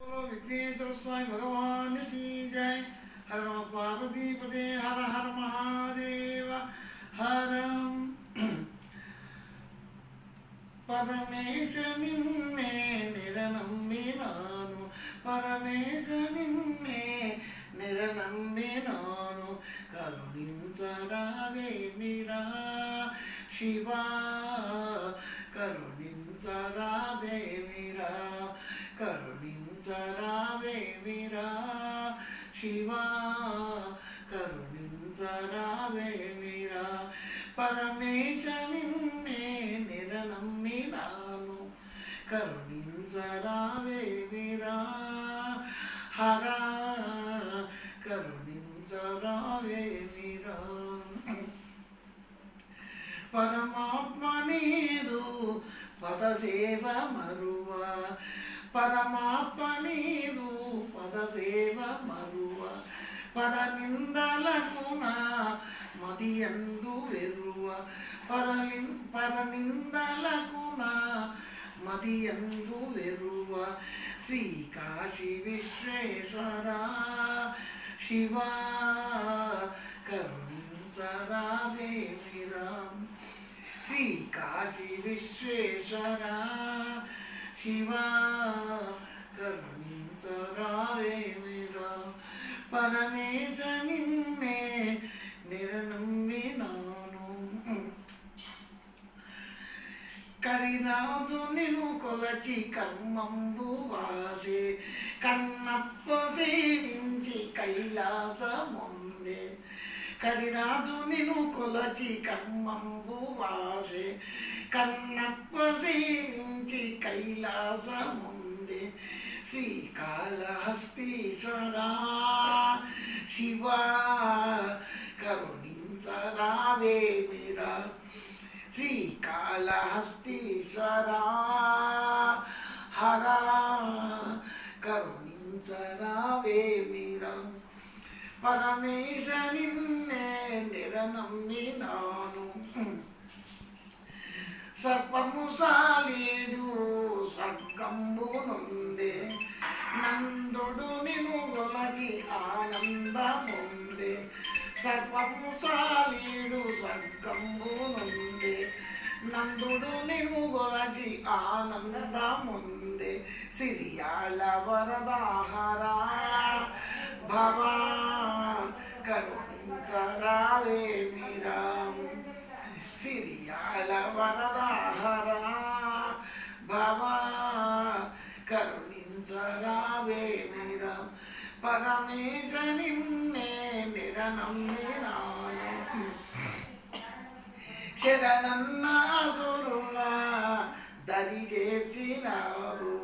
विघ्नेश्वर स्वामी भगवान की जय हर पार्वती पते हर हर महादेव हर परमेश निन्ने निरनम्बिनानु परमेश निन्ने निरनम्बिनानु करुणिंसरावे मीरा शिवा करुणिंसरावे निरा కరుణించరావే మీరా శివా కరుణించరావే మీరా పరమేశ నిన్నే నిరనమ్మినాను కరుణించరావే మీరా హర కరుణించరావే మీరా పరమాత్మ నీదు పదసేవ మరువా? పరమాత్మ నీదు పదసేవ మరువ. పర నిందలకు నా మదియందు వెరువ పరలి పరనిందలకు నా మదియందు వెరువ శ్రీ కాశీ విశ్వేశ్వర శివ కరుణించరా విరాం శ్రీ కాశీ విశ్వేశ్వర శివ కరుణించరావే పరమేశ నిన్నే నిరనమ్మినాను కరిరాజు నిను కొలచి కర్మంబు వాసే కన్నప్ప సేవించి కైలాసముందే. కరిరాజు నిను కొలచి కర్మంబు వాసే కన్నప్ప సేవించి కైలాసముంది. శ్రీకాళహస్తీశ్వరా శివ కరుణించరావే మీరా శ్రీకాళహస్తీశ్వరా హర కరుణించరావే మీరా పరమేశ నిన్నే నిరనమ్మినాను సర్పము సాలేడు స్వర్గంబునుందే నందుడు నిను గొలచి ఆనందముందే. సర్పము సాలేడు స్వర్గంబునుందే నందుడు నిను గొలచి ఆనందముందే. సిరియాల వరదాహరా భవా కరుణించరావే మీరాము సిరియాల వరదాహరా భవా కరుణించరావే మీరా పరమేశ నిన్నే నిరనమ్మినాను శరణన్న అసురుల దరి చేర్చినావు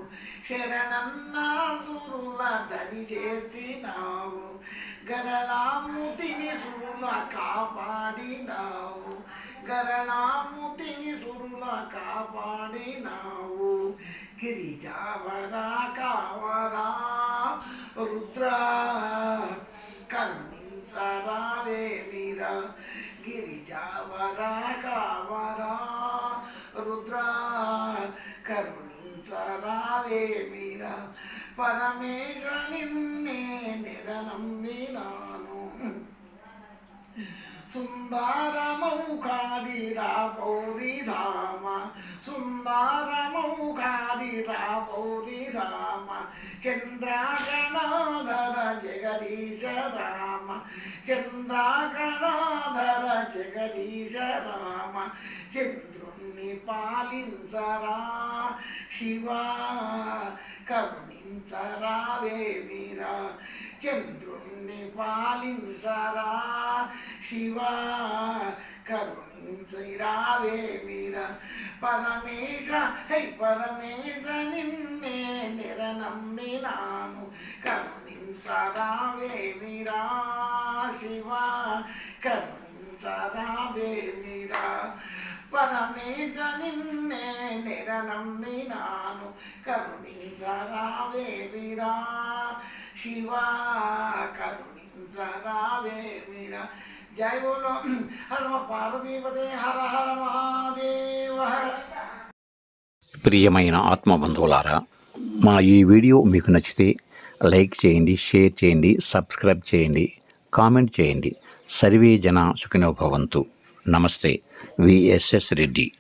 చరణన్నాసురుల దరి చేసినావు గరళాముతిని సురుల కాపాడినావు. గరళాముతిని సురుల కాపాడినావు. గిరిజావరా కావరా రుద్ర కరుణించరావే గిరిజావరా కావరా రుద్ర కరుణ మీరా పరమేశ నిన్నే నిరనమ్మినాను సుందరమౌఖాదిరా పౌరిధామ. సుందరమౌఖాదిరా పౌరిధామ. చంద్రాగణాధర జగదీశ రామ. చంద్రాగణాధర జగదీశ రామ. చంద్రుణ్ణి పాలించరా. శివా కరుణించరావే మీరా చంద్రుణ్ణి పాలించరా. శివా కరుణించరావే మీరా పరమేశ హై పరమేశ నిన్నే నిరనమ్మినాను కరుణించరావే మీరా శివా కరుణించరావే పరమేశ నిన్నే నిరనమ్మినాను కరుణించరావే వీరా శివా కరుణించరావేవిరా జై బోలో హర పార్వతీపదే హర హర మహాదేవ ప్రియమైన ఆత్మబంధువులారా మా ఈ వీడియో మీకు నచ్చితే లైక్ చేయండి షేర్ చేయండి సబ్స్క్రైబ్ చేయండి. కామెంట్ చేయండి. సర్వే జన సుఖినోభవంతు నమస్తే. V S S Reddy.